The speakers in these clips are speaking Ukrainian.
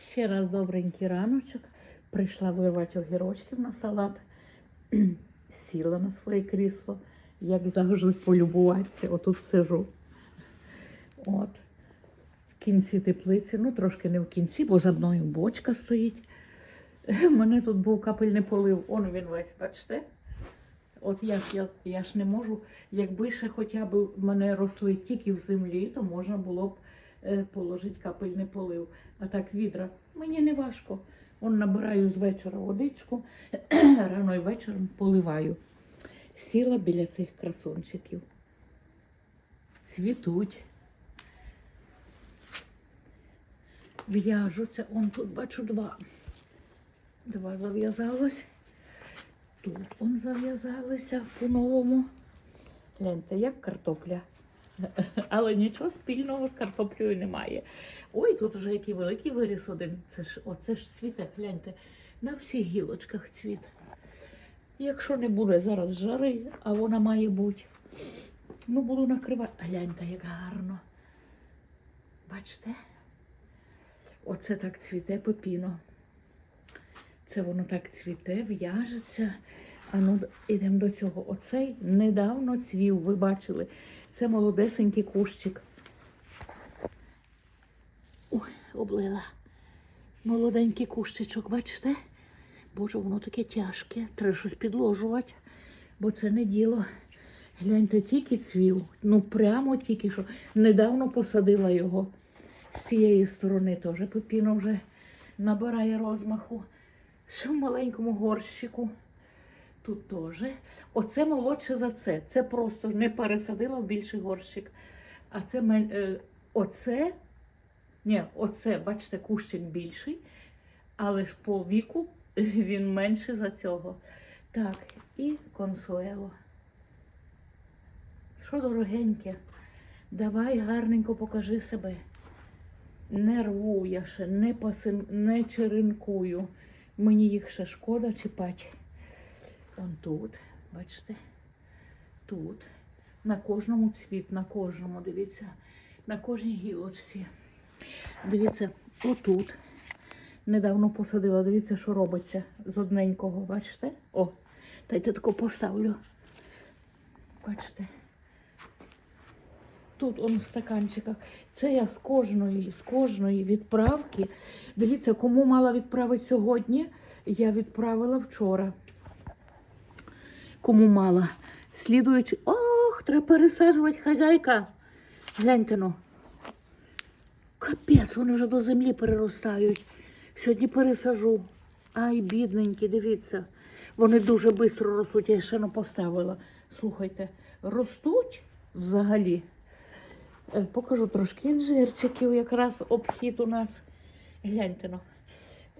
Ще раз добренький раночок. Прийшла вирвати огірочків на салат. Сіла на своє крісло, як завжди полюбуватися. Отут сижу. От. В кінці теплиці, ну трошки не в кінці, бо за мною бочка стоїть. У мене тут був капельний полив, он він весь, бачите? От як я, я ж не можу, якби ще хоча б мене росли тільки в землі, то можна було б е, положити капельний полив. А так відра мені не важко. Он набираю з вечора водичку, рано і вечором поливаю. Сіла біля цих красунчиків. Цвітуть. В'яжуться. Он тут бачу два. Два зав'язалось. Тут он зав'язалися по-новому. Гляньте, як картопля. Але нічого спільного з картоплею немає. Ой, тут вже який великий виріс один. Це ж, оце ж цвіте, гляньте, на всіх гілочках цвіт. Якщо не буде зараз жари, а вона має бути, ну буду накривати. Гляньте, як гарно. Бачите? Оце так цвіте пепіно. Це воно так цвіте, в'яжеться. А ну, йдемо до цього. Оцей недавно цвів, ви бачили. Це молодесенький кущик. Ой, облила. Молоденький кущичок, бачите? Боже, воно таке тяжке. Треба щось підложувати, бо це не діло. Гляньте, тільки цвів. Ну прямо тільки що. Недавно посадила його. З цієї сторони теж пепіно вже набирає розмаху. Ще в маленькому горщику. Тут теж. Оце молодше за це. Це просто не пересадила в більший горщик. А це е, оце, ні, оце, бачите, кущик більший, але ж по віку він менший за цього. Так, і консуело. Що дорогеньке? Давай гарненько покажи себе. Не рву я ще, не пасим, не черенкую. Мені їх ще шкода чіпати. Он тут, бачите? Тут. На кожному цвіт, на кожному, дивіться, на кожній гілочці. Дивіться, отут. Недавно посадила, дивіться, що робиться з одненького, бачите? О, дайте тако поставлю. Бачите? Тут он в стаканчиках. Це я з кожної, з кожної відправки. Дивіться, кому мала відправити сьогодні, я відправила вчора. Кому мала. Слідуючи. Ох, треба пересаджувати хазяйка. Гляньте ну. Капець, вони вже до землі переростають. Сьогодні пересажу. Ай, бідненькі, дивіться. Вони дуже швидко ростуть, я ще не поставила. Слухайте, ростуть взагалі. Е, Покажу трошки інжирчиків, якраз обхід у нас. Гляньте ну.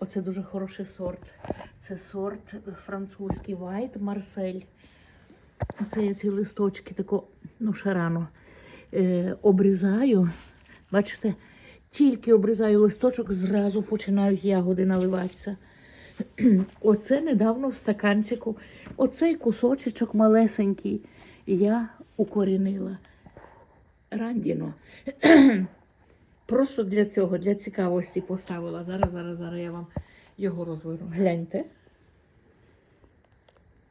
Оце дуже хороший сорт. Це сорт французький White Марсель. Оце ці листочки тако, ну, ще рано е, обрізаю. Бачите, тільки обрізаю листочок, зразу починають ягоди наливатися. Оце недавно в стаканчику, оцей кусочечок малесенький я укорінила. Рандіно. Просто для цього, для цікавості поставила. Зараз, зараз, зараз я вам його розверну. Гляньте.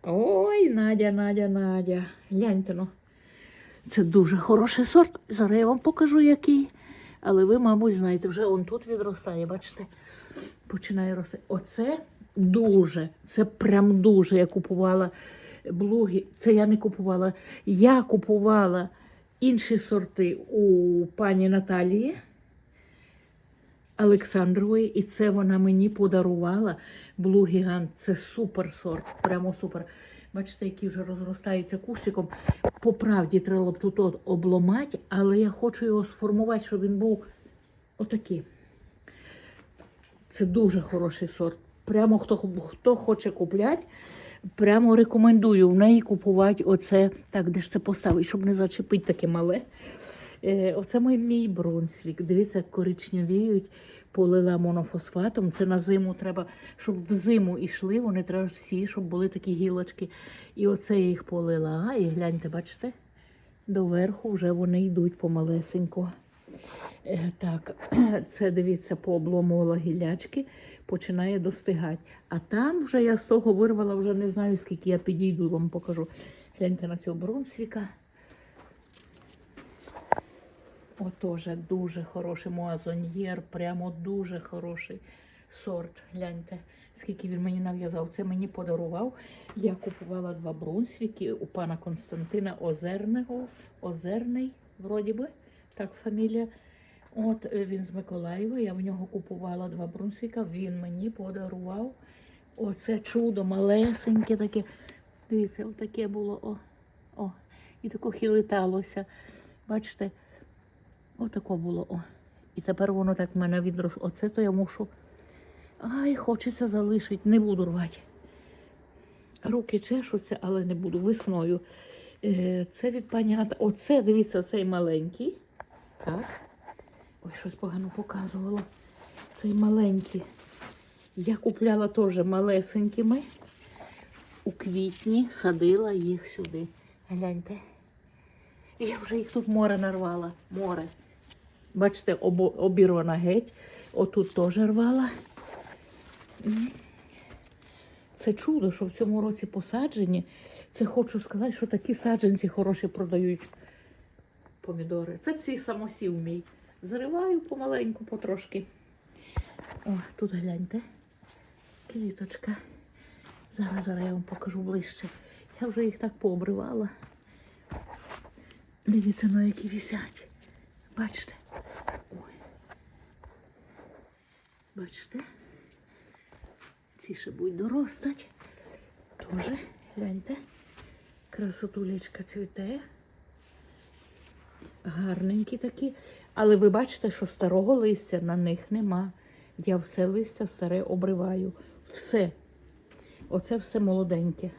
Ой, Надя, Надя, Надя. Гляньте ну. Це дуже хороший сорт. Зараз я вам покажу, який. Але ви, мабуть, знаєте, вже он тут відростає, бачите? Починає рости. Оце дуже, це прям дуже. Я купувала блоги. Це я не купувала. Я купувала інші сорти у пані Наталії Олександрової, і це вона мені подарувала. Блу Гігант. Це супер сорт, прямо супер. Бачите, який вже розростається кущиком. По правді треба б тут обломати, але я хочу його сформувати, щоб він був отакий. Це дуже хороший сорт. Прямо хто, хто хоче купляти, прямо рекомендую в неї купувати оце. Так, де ж це поставити, щоб не зачепити таке мале. Е, оце мій, мій бронсвік. Дивіться, коричневіють, полила монофосфатом. Це на зиму треба, щоб в зиму йшли, вони треба всі, щоб були такі гілочки. І оце я їх полила. І гляньте, бачите? Доверху вже вони йдуть помалесенько. Е, Так, це дивіться, пообломувала гілячки, починає достигати. А там вже я з того вирвала, вже не знаю, скільки я підійду, вам покажу. Гляньте на цього бронсвіка. О, теж дуже хороший муазоньєр, прямо дуже хороший сорт. Гляньте, скільки він мені нав'язав. Це мені подарував. Я купувала два бронсвіки у пана Константина Озерного. Озерний, вроді би, так фамілія. От е, він з Миколаєва, я в нього купувала два брунсвіка, він мені подарував. Оце чудо малесеньке таке. Дивіться, отаке було. О, о, і тако хилиталося. Бачите, отако було. О. І тепер воно так в мене відросло. Оце то я мушу. Ай, хочеться залишити, не буду рвати. Руки чешуться, але не буду весною. Е, Це від пані Ната. Оце, дивіться, цей маленький. Так. Ой, щось погано показувало. Цей маленький. Я купляла теж малесенькими. У квітні садила їх сюди. Гляньте. Я вже їх тут море нарвала. Море. Бачите, обірвана геть. Отут теж рвала. Це чудо, що в цьому році посаджені. Це хочу сказати, що такі саджанці хороші продають помідори. Це ці самосів мій. Зариваю помаленьку, потрошки. О, тут гляньте. Квіточка. Зараз, зараз я вам покажу ближче. Я вже їх так пообривала. Дивіться, на які висять. Бачите? Ой. Бачите? Ці ще будуть доростати. Тоже, гляньте. Красотулечка цвіте. Гарненькі такі. Але ви бачите, що старого листя на них нема. Я все листя старе обриваю. Все. Оце все молоденьке.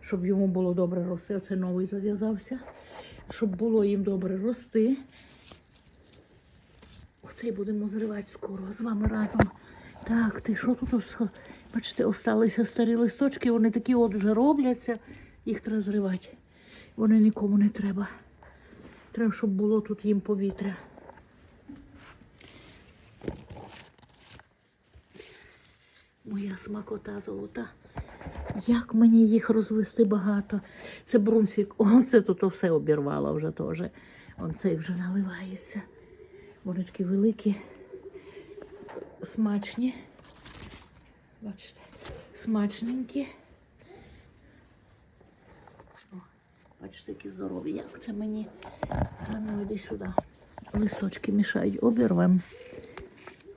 Щоб йому було добре рости. Оце новий зав'язався. Щоб було їм добре рости. Оцей будемо зривати скоро з вами разом. Так, ти що тут? Бачите, осталися старі листочки, вони такі от вже робляться. Їх треба зривати. Вони нікому не треба. Треба, щоб було тут їм повітря. Моя смакота золота. Як мені їх розвести багато? Це брунсік. Це тут все обірвала вже теж. Он цей вже наливається. Вони такі великі, смачні. Бачите, смачненькі. О, бачите, які здорові. Як це мені? А ну йди сюди. Листочки мішають, обірвем.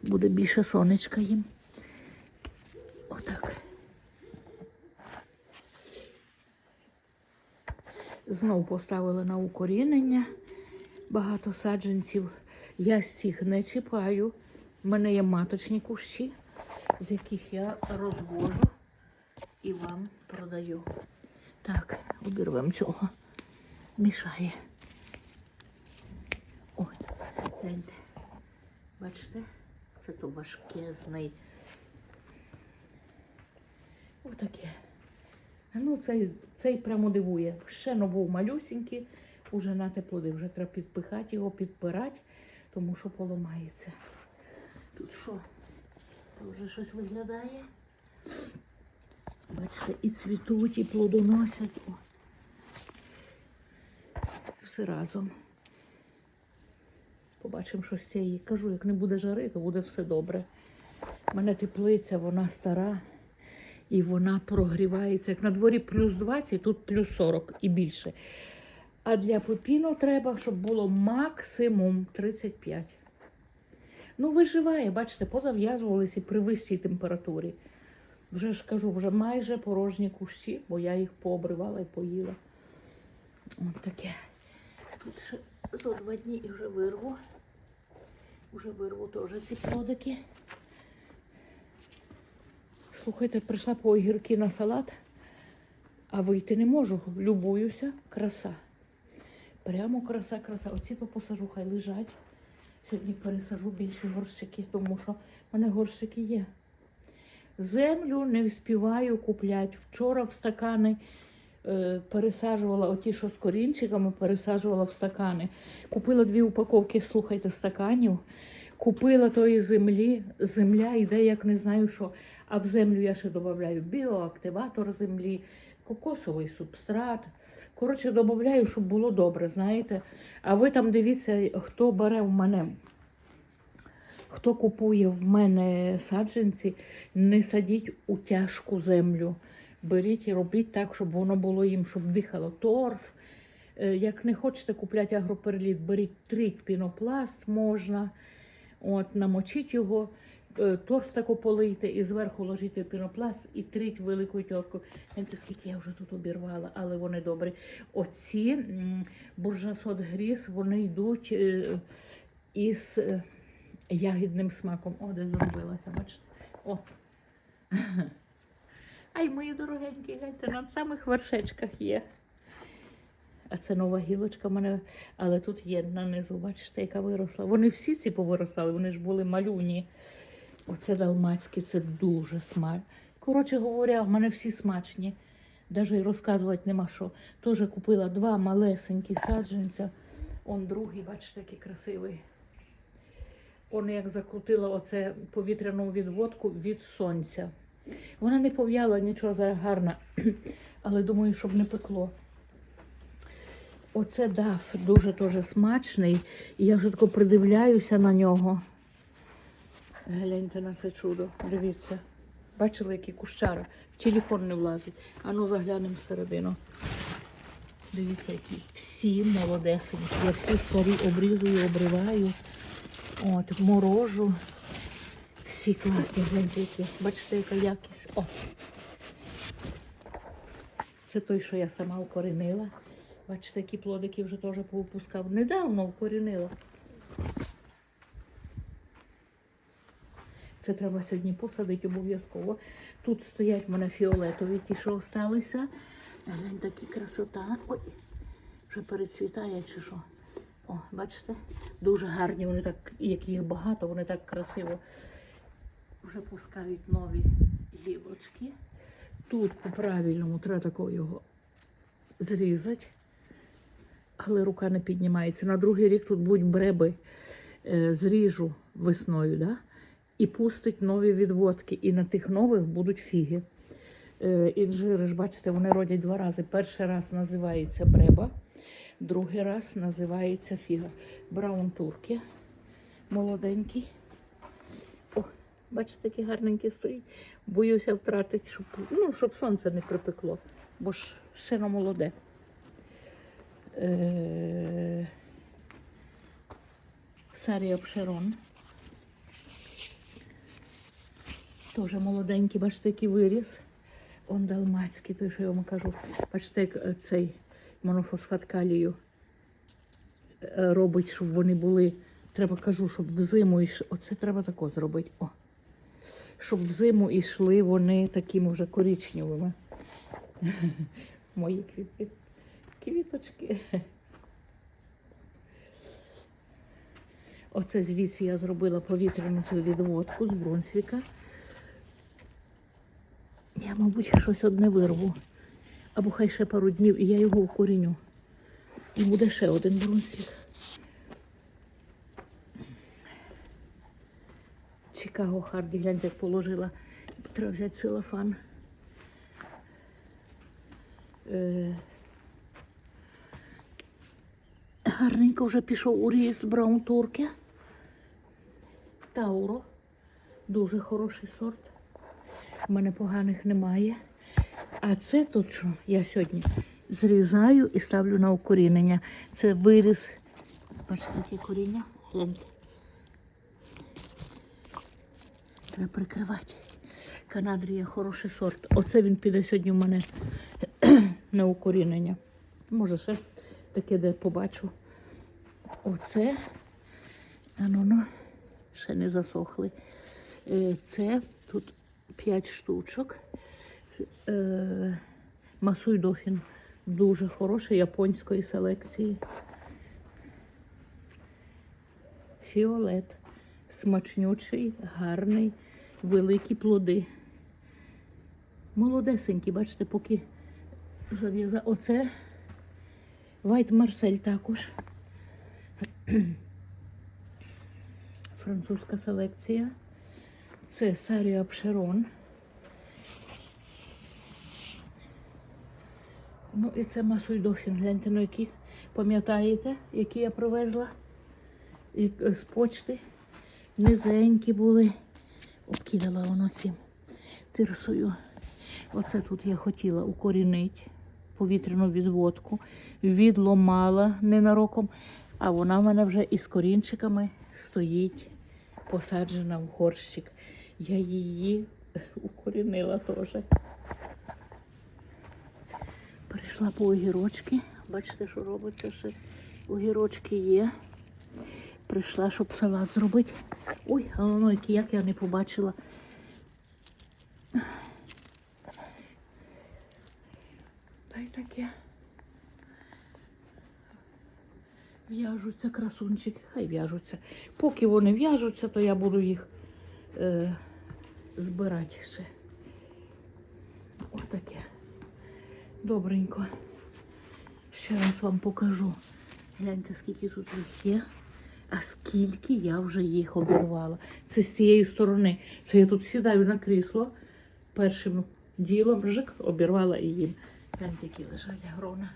Буде більше сонечка їм. Отак. Знов поставили на укорінення багато саджанців. Я цих не чіпаю. У мене є маточні кущі, з яких я розвожу і вам продаю. Так, обірвемо цього. Мішає. Ой, гляньте. Бачите? Це то важкезний. Отаке. Ну, цей, цей прямо дивує. Ще був малюсінький, уже на теплоди, вже треба підпихати його, підпирати, тому що поламається. Тут що? Тут вже щось виглядає. Бачите, і цвітуть, і плодоносять. Все разом. Побачимо, що з цієї. Кажу, як не буде жари, то буде все добре. У мене теплиця, вона стара. І вона прогрівається. Як на дворі плюс 20, тут плюс 40 і більше. А для пепіно треба, щоб було максимум 35. Ну, виживає, бачите, позав'язувалися при вищій температурі. Вже ж кажу, вже майже порожні кущі, бо я їх пообривала і поїла. От таке. Тут ще зо два дні і вже вирву. Вже вирву теж ці плодики. Слухайте, прийшла по огірки на салат, а вийти не можу. Любуюся, краса. Прямо краса, краса. Оці то посажу, хай лежать. Сьогодні пересажу більше горщики, тому що в мене горщики є. Землю не вспіваю купляти. Вчора в стакани е, пересаджувала оті, що з корінчиками, пересаджувала в стакани. Купила дві упаковки, слухайте, стаканів. Купила тої землі. Земля йде, як не знаю що. А в землю я ще додаю біоактиватор землі, кокосовий субстрат. Коротше, додаю, щоб було добре, знаєте. А ви там дивіться, хто бере в мене. Хто купує в мене саджанці, не садіть у тяжку землю. Беріть і робіть так, щоб воно було їм, щоб дихало торф. Е, Як не хочете купляти агроперліт, беріть тріть пінопласт можна. От, намочіть його, торф тако полийте і зверху ложите пінопласт і тріть великою тьоркою. Знаєте, скільки я вже тут обірвала, але вони добрі. Оці буржасот гріз, вони йдуть е, із е, ягідним смаком. О, де зробилася, бачите? О. Ай, мої дорогенькі, гляньте, на самих вершечках є. А це нова гілочка в мене, але тут є нанизу, бачите, яка виросла. Вони всі ці повиростали, вони ж були малюні. Оце далмацькі, це дуже смачно. Коротше говоря, в мене всі смачні. Навіть розказувати нема що. Теж купила два малесенькі саджанця. Он другий, бачите, який красивий. Он як закрутила оце повітряну відводку від сонця. Вона не пов'яла нічого зараз гарна, але думаю, щоб не пекло. Оце дав дуже дуже смачний. Я вже тако придивляюся на нього. Гляньте на це чудо. Дивіться. Бачили, який кущара. В телефон не влазить. А ну заглянемо всередину. Дивіться, які всі молодесенькі. Я всі старі обрізую, обриваю. От, морожу. Всі класні, гляньте, які. Бачите, яка якість. О. Це той, що я сама укоренила. Бачите, які плодики вже теж повипускав. Недавно укорінила. Це треба сьогодні посадити обов'язково. Тут стоять в мене фіолетові, ті, що залишилися. Глянь, такі красота. Ой, вже перецвітає чи що. О, бачите? Дуже гарні, вони так, як їх багато, вони так красиво вже пускають нові гілочки. Тут по-правильному треба такого його зрізати, але рука не піднімається. На другий рік тут будуть бреби, е, зріжу весною, да? І пустить нові відводки. І на тих нових будуть фіги. Е, інжири ж, бачите, вони родять два рази. Перший раз називається бреба, другий раз називається фіга. Браун турки молоденький. О, бачите, який гарненький стоїть. Боюся втратити, щоб, ну, щоб сонце не припекло, бо ж ще на молоде. Е... Сарія Пшерон. Теж молоденький, бачите, який виріс. Он далмацький, той, що я вам кажу. Бачите, е, цей монофосфат калію е, робить, щоб вони були. Треба кажу, щоб взиму йшли. Оце треба тако зробити. О. Щоб взиму йшли вони такими вже коричневими. Мої квіти. Квіточки. Оце звідси я зробила повітряну відводку з Брунсвіка. Я, мабуть, щось одне вирву. Або хай ще пару днів, і я його укоріню. І буде ще один Брунсвік. Чикаго Харді, гляньте, як положила. Треба взяти целофан. Е, Гарненько вже пішов у ріст Браун Турки. Тауро. Дуже хороший сорт. У мене поганих немає. А це тут що я сьогодні зрізаю і ставлю на укорінення. Це виріс. Бачите, яке коріння. Треба прикривати. Канадрія хороший сорт. Оце він піде сьогодні в мене на укорінення. Може, ще ж таке, де побачу. Оце. А ну, ну, ще не засохли. Е, Це тут 5 штучок. Е, Масуй дофін. Дуже хороший японської селекції. Фіолет. Смачнючий, гарний, великі плоди. Молодесенькі, бачите, поки зав'язала. Оце Вайт Марсель також. Французька селекція. Це Сарія Пшерон. Ну і це Масуй Дофін. Гляньте, ну які, пам'ятаєте, які я привезла І, е, з почти. Низенькі були. Обкидала воно цим тирсою. Оце тут я хотіла укорінити повітряну відводку, відломала ненароком, а вона в мене вже із корінчиками стоїть, посаджена в горщик. Я її укорінила теж. Перейшла по огірочки. Бачите, що робиться ще. Огірочки є. Прийшла, щоб салат зробити. Ой, а як я не побачила. Та й таке. В'яжуться красунчики, хай в'яжуться. Поки вони в'яжуться, то я буду їх е, збирати ще. Отаке. Добренько. Ще раз вам покажу. Гляньте, скільки тут їх є. А скільки я вже їх обірвала. Це з цієї сторони. Це я тут сідаю на крісло. Першим ділом жик, обірвала і їм. Гляньте, які лежать грона.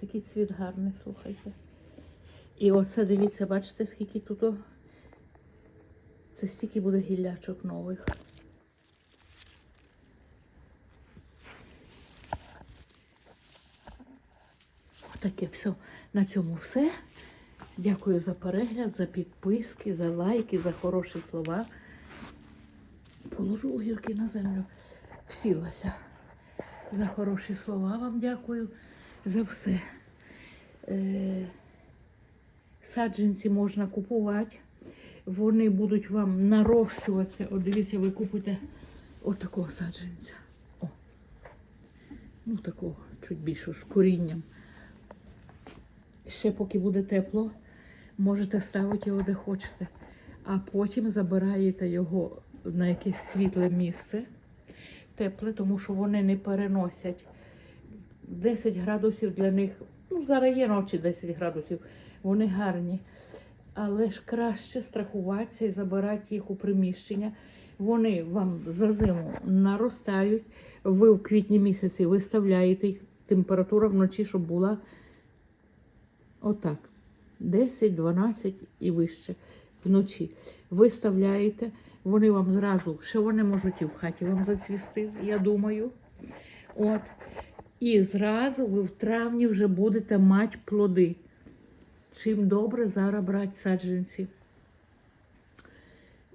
Такий цвіт гарний, слухайте. І оце дивіться, бачите, скільки тут. Це стільки буде гіллячок нових. Отаке все. На цьому все. Дякую за перегляд, за підписки, за лайки, за хороші слова. Положу огірки на землю. Всілася. За хороші слова вам дякую за все. Саджанці можна купувати. Вони будуть вам нарощуватися. От дивіться, ви купите отакого саджанця. О. Ну, такого, чуть більше, з корінням. Ще поки буде тепло, можете ставити його де хочете. А потім забираєте його на якесь світле місце, тепле, тому що вони не переносять 10 градусів для них. Ну, зараз є ночі 10 градусів, вони гарні. Але ж краще страхуватися і забирати їх у приміщення. Вони вам за зиму наростають. Ви в квітні місяці виставляєте їх. Температура вночі, щоб була отак. 10, 12 і вище вночі. Виставляєте, вони вам зразу, ще вони можуть і в хаті вам зацвісти, я думаю. От. І зразу ви в травні вже будете мати плоди. Чим добре зараз брати саджанці.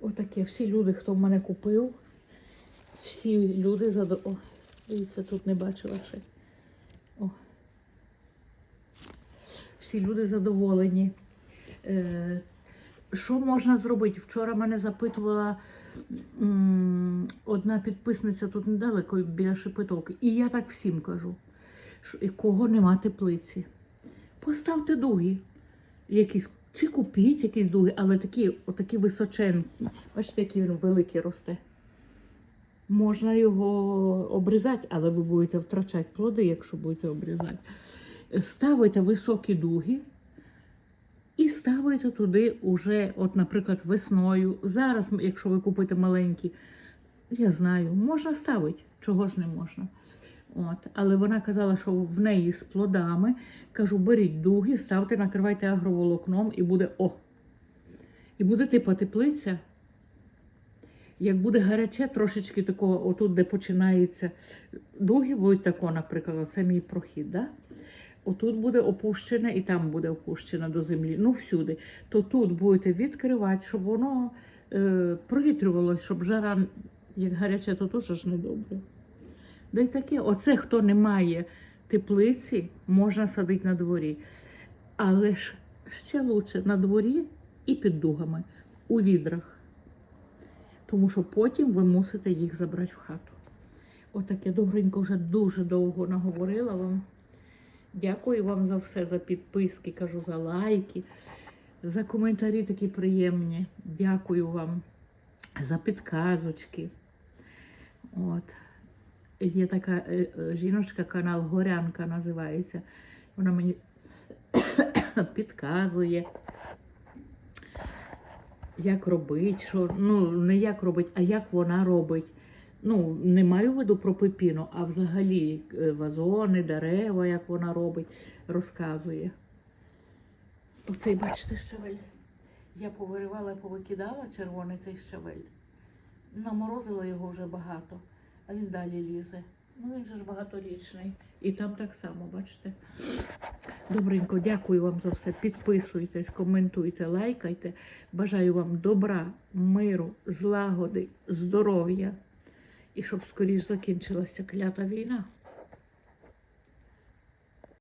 Отаке. Всі люди, хто в мене купив, всі люди задоволені. Дивіться, тут не бачила ще. О. Всі люди задоволені. Е, що можна зробити? Вчора мене запитувала одна підписниця тут недалеко біля шепетовки. І я так всім кажу, що кого нема теплиці. Поставте дуги. Якісь, чи купіть якісь дуги, але такі, отакі височенні. Бачите, який він великий росте. Можна його обрізати, але ви будете втрачати плоди, якщо будете обрізати. Ставите високі дуги і ставите туди уже, от, наприклад, весною. Зараз, якщо ви купите маленькі, я знаю, можна ставити, чого ж не можна. От. Але вона казала, що в неї з плодами. Кажу, беріть дуги, ставте, накривайте агроволокном і буде о. І буде типа теплиця. Як буде гаряче, трошечки такого, отут, де починається дуги, будуть тако, наприклад, оце мій прохід. Да? Отут буде опущене і там буде опущене до землі. Ну, всюди. То тут будете відкривати, щоб воно е, провітрювалося, щоб жара, як гаряче, то теж ж не добре. Да й таке, оце хто не має теплиці, можна садити на дворі. Але ж ще краще на дворі і під дугами, у відрах. Тому що потім ви мусите їх забрати в хату. Отаке добренько вже дуже довго наговорила вам. Дякую вам за все, за підписки, кажу, за лайки, за коментарі такі приємні. Дякую вам за підказочки. От. Є така е, е, жіночка, канал Горянка називається. Вона мені підказує, як робить, що, ну, не як робить, а як вона робить. Ну, не маю в виду про пепіну, а взагалі е, вазони, дерева, як вона робить, розказує. Оцей, бачите, щавель. Я повиривала, повикидала червоний цей щавель. Наморозила його вже багато, а він далі лізе. Ну він же ж багаторічний. І там так само, бачите. Добренько, дякую вам за все. Підписуйтесь, коментуйте, лайкайте. Бажаю вам добра, миру, злагоди, здоров'я. І щоб скоріш закінчилася клята війна.